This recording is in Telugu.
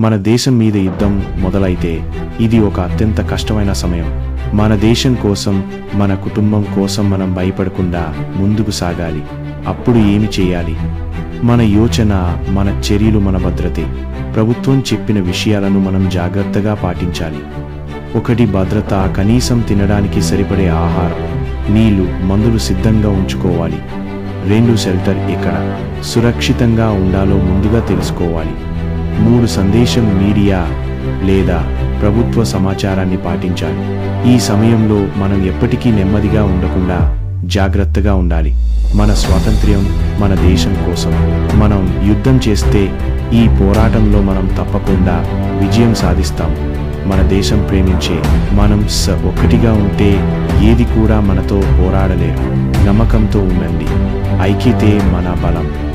మన దేశం మీద యుద్ధం మొదలైతే ఇది ఒక అత్యంత కష్టమైన సమయం. మన దేశం కోసం మన కుటుంబం కోసం మనం భయపడకుండా ముందుకు సాగాలి. అప్పుడు ఏమి చేయాలి? మన యోచన మన చర్యలు మన భద్రతే. ప్రభుత్వం చెప్పిన విషయాలను మనం జాగ్రత్తగా పాటించాలి. ఒకటి భద్రత కనీసం తినడానికి సరిపడే ఆహారం నీళ్ళు మందులు సిద్ధంగా ఉంచుకోవాలి. రెండు షెల్టర్ ఎక్కడ? సురక్షితంగా ఉండాలో ముందుగా తెలుసుకోవాలి. మూడు సందేశం మీడియా లేదా ప్రభుత్వ సమాచారాన్ని పాటించాలి. ఈ సమయంలో మనం ఎప్పటికీ నెమ్మదిగా ఉండకుండా జాగ్రత్తగా ఉండాలి. మన స్వాతంత్ర్యం మన దేశం కోసం. మనం యుద్ధం చేస్తే ఈ పోరాటంలో మనం తప్పకుండా విజయం సాధిస్తాం. మన దేశం ప్రేమించే మనం స ఒక్కటిగా ఉంటే ఏది కూడా మనతో పోరాడలేరు. నమ్మకంతో ఉండండి. ఐక్యతే మన బలం.